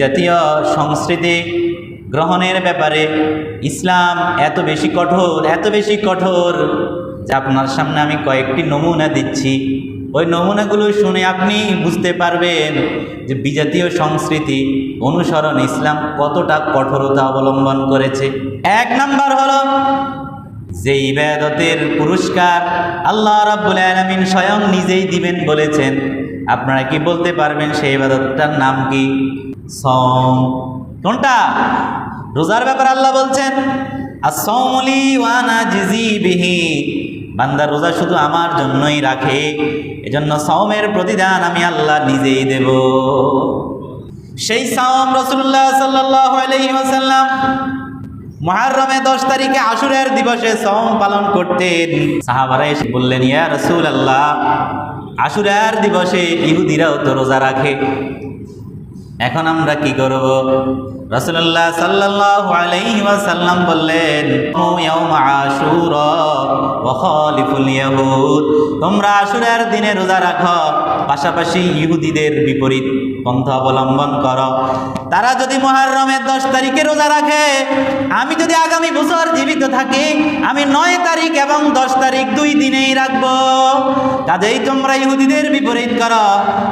বিজাতীয় সংস্কৃতি গ্রহণের ব্যাপারে ইসলাম এত বেশি কঠোর, এত বেশি কঠোর, যে আপনার সামনে আমি কয়েকটি নমুনা দিচ্ছি। ওই নমুনাগুলো শুনে আপনি বুঝতে পারবেন যে বিজাতীয় সংস্কৃতি অনুসরণ ইসলাম কতটা কঠোরতা অবলম্বন করেছে। এক নাম্বার হলো যে ইবাদতের পুরস্কার আল্লাহ রাব্বুল আলামিন স্বয়ং নিজেই দিবেন বলেছেন। আপনারা কি বলতে পারবেন সেই ইবাদতটার নাম কি? সম কোনটা? রোজার ব্যাপারে আল্লাহ বলছেন আসৌমলি ওয়ানা জিজি বিহি। রোজা শুধু আমার জন্যই রাখে, এজন্য সওমের প্রতিদান আমি আল্লাহ নিজেই দেব। সেই সাওম রসুল্লাহ ওয়াসাল্লাম মহারমে দশ তারিখে আশুরের দিবসে সম পালন করতেন। সাহাবারা এসে বললেন, ইয়া রসুল আল্লাহ আশুরার দিবসে ইহুদিরাও তো রোজা রাখে। এখন আমরা কি করব? রসুল্লাহ সাল্লাহ ওয়াসাল্লাম বললেন তোমরা আশুরার দিনে রোজা রাখো, পাশাপাশি ইহুদিদের বিপরীত পন্থা অবলম্বন করো। তারা যদি মহারমের দশ তারিখে রোজা রাখে, আমি যদি আগামী বছর জীবিত থাকি, আমি নয় তারিখ এবং দশ তারিখ দুই দিনেই রাখব। কাজেই তোমরা ইহুদিদের বিপরীত করো।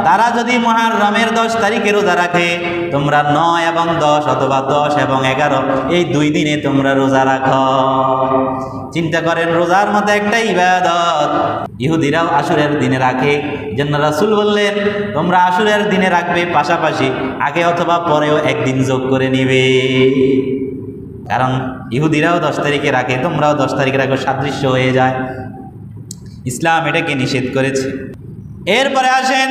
তারা যদি মহারমের দশ তারিখে রোজা রাখে, তোমরা নয় এবং দশ অথবা দশ এবং এগারো, এই দুই দিনে তোমরা রোজা রাখো। চিন্তা করেন, রোজার মতো একটা ইবাদত। ইহুদিরাও আশুরের দিনে রাখে। জন্য রাসুল বললেন, তোমরা আশুরের দিনে রাখবে পাশাপাশি আগে অথবা পরেও একদিন যোগ করে নিবে। কারণ ইহুদিরাও দশ তারিখে রাখে, তোমরাও দশ তারিখে রাখো সাদৃশ্য হয়ে যায়। ইসলাম এটাকে নিষেধ করেছে। এরপরে আসেন,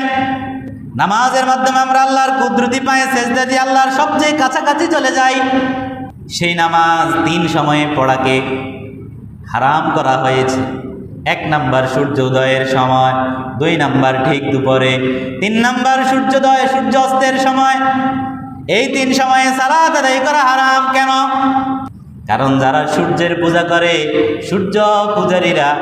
নামাজের মাধ্যমে আমরা আল্লাহর কুদরতি পায়ে সেজদা দিয়ে আল্লাহর সবচেয়ে কাছাকাছি চলে যাই। সেই নামাজ তিন সময়ে পড়াকে হারাম করা হয়েছে। এক নাম্বার সূর্যোদয়ের সময়, দুই নাম্বার ঠিক দুপুরে, তিন নাম্বার সূর্যোদয় সূর্য অস্তের সময় এই তিন সময়ে সালাত আদায় করা হারাম কেন? কারণ যারা সূর্যের পূজা করে, সূর্য পূজারীরা,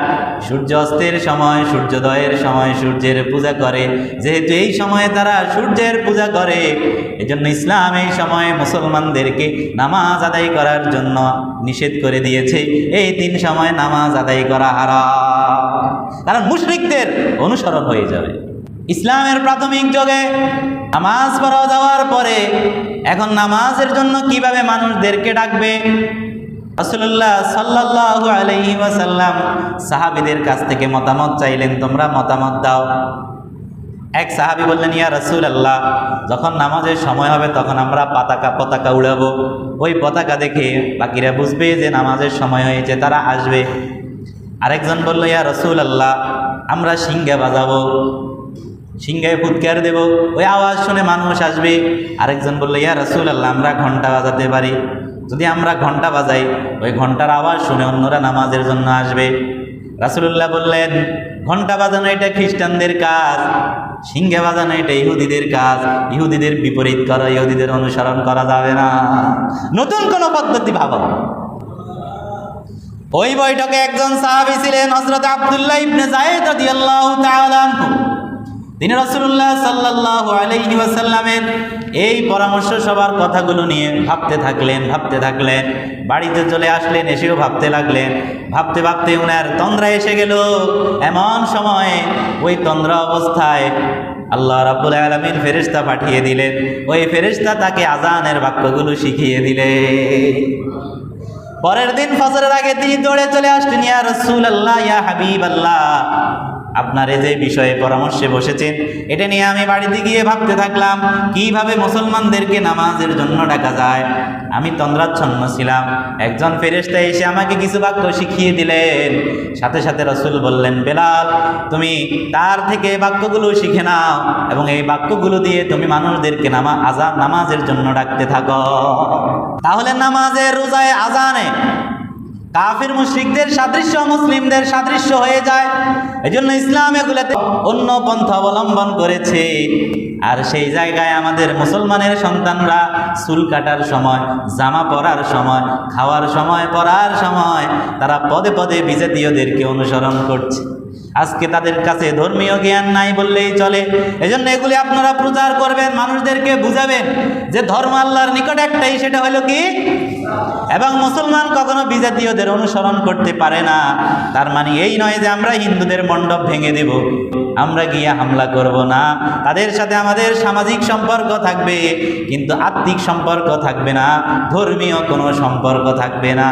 সূর্য অস্তের সময়, সূর্যোদয়ের সময় সূর্যের পূজা করে। যেহেতু এই সময়ে তারা সূর্যের পূজা করে, এজন্য ইসলাম এই সময়ে মুসলমানদেরকে নামাজ আদায় করার জন্য নিষেধ করে দিয়েছে। এই তিন সময় নামাজ আদায় করা হারাম। কারণ মুশরিকদের অনুসরণ হয়ে যাবে। ইসলামের প্রাথমিক যুগে নামাজ পড়া যাওয়ার পরে এখন নামাজের জন্য কীভাবে মানুষদেরকে ডাকবে? রসুল্লাহ সাল্লাহ আলহি ওয়াসাল্লাম সাহাবিদের কাছ থেকে মতামত চাইলেন, তোমরা মতামত দাও। এক সাহাবি বললেন, ইয়া রসুল আল্লাহ যখন নামাজের সময় হবে তখন আমরা পতাকা পতাকা উড়াবো। ওই পতাকা দেখে বাকিরা বুঝবে যে নামাজের সময় হয়েছে, তারা আসবে। আরেকজন বলল, ইয়া রসুল আল্লাহ আমরা সিংহে বাজাবো। সিংহায় ফুৎকার দেব। ওই আওয়াজ শুনে মানুষ আসবে। আরেকজন বলল, ইয়া রসুল আল্লাহ আমরা ঘণ্টা বাজাতে পারি। যদি আমরা ঘণ্টা বাজাই, ওই ঘণ্টার আওয়াজ শুনে অন্যরা নামাজের জন্য আসবে। রাসুলুল্লাহ বললেন ঘণ্টা বাজানো এটা খ্রিস্টানদের কাজ, সিংহে বাজানো এটা ইহুদিদের কাজ। ইহুদিদের বিপরীত করা, ইহুদিদের অনুসরণ করা যাবে না। নতুন কোনো পদ্ধতি ভাবো। ওই বৈঠকে একজন সাহাবি ছিলেন হজরত আবদুল্লাহ ইবনে জায়েদ রাদিয়াল্লাহু তাআলা আনহু। তিনি রসুল্লাহ সাল্লাহ আলহিমাসাল্লামের এই পরামর্শ সবার কথাগুলো নিয়ে ভাবতে থাকলেন ভাবতে থাকলেন। বাড়িতে চলে আসলেন, এসেও ভাবতে লাগলেন। ভাবতে ভাবতে উনার তন্দ্রা এসে গেল। এমন সময় ওই তন্দ্রা অবস্থায় আল্লাহ রাবুল আলমিন ফেরিস্তা পাঠিয়ে দিলেন। ওই ফেরিস্তা তাকে আজানের বাক্যগুলো শিখিয়ে দিলেন। পরের দিন ফজরের আগে তিনি দৌড়ে চলে আসলেন, ইয়া রসুল আল্লাহ ইয়া হাবিব আল্লাহ আপনার এই যে বিষয়ে পরামর্শে বসেছেন, এটা নিয়ে আমি বাড়িতে গিয়ে ভাবতে থাকলাম, কীভাবে মুসলমানদেরকে নামাজের জন্য ডাকা যায়। আমি তন্দ্রাচ্ছন্ন ছিলাম। একজন ফেরেস্তা এসে আমাকে কিছু বাক্য শিখিয়ে দিলেন। সাথে সাথে রসুল বললেন, বেলাল, তুমি তার থেকে বাক্যগুলো শিখে নাও এবং এই বাক্যগুলো দিয়ে তুমি মানুষদেরকে নামা, আজান, নামাজের জন্য ডাকতে থাকো। তাহলে নামাজের রোজায় আজানে কাফের মুশরিকদের সাদৃশ্য, মুসলিমদের সাদৃশ্য হয়ে যায়। এই জন্য ইসলাম এগুলোতে অন্য পন্থা অবলম্বন করেছে। আর সেই জায়গায় আমাদের মুসলমানের সন্তানরা চুল কাটার সময়, জামা পরার সময়, খাওয়ার সময় পরার সময় তারা পদে পদে বিজাতীয়দেরকে অনুসরণ করছে। আজকে তাদের কাছে ধর্মীয় জ্ঞান নাই বললেই চলে। এজন্য এগুলি আপনারা প্রচার করবেন, মানুষদেরকে বুঝাবেন যে ধর্ম আল্লাহর নিকট একটাই, সেটা হলো কি? এবং মুসলমান কখনো বিজাতীয়দের অনুসরণ করতে পারে না। তার মানে এই নয় যে আমরা হিন্দুদের মণ্ডপ ভেঙে দেব, আমরা গিয়ে হামলা করব না। তাদের সাথে আমাদের সামাজিক সম্পর্ক থাকবে, কিন্তু আত্মিক সম্পর্ক থাকবে না, ধর্মীয় কোনো সম্পর্ক থাকবে না।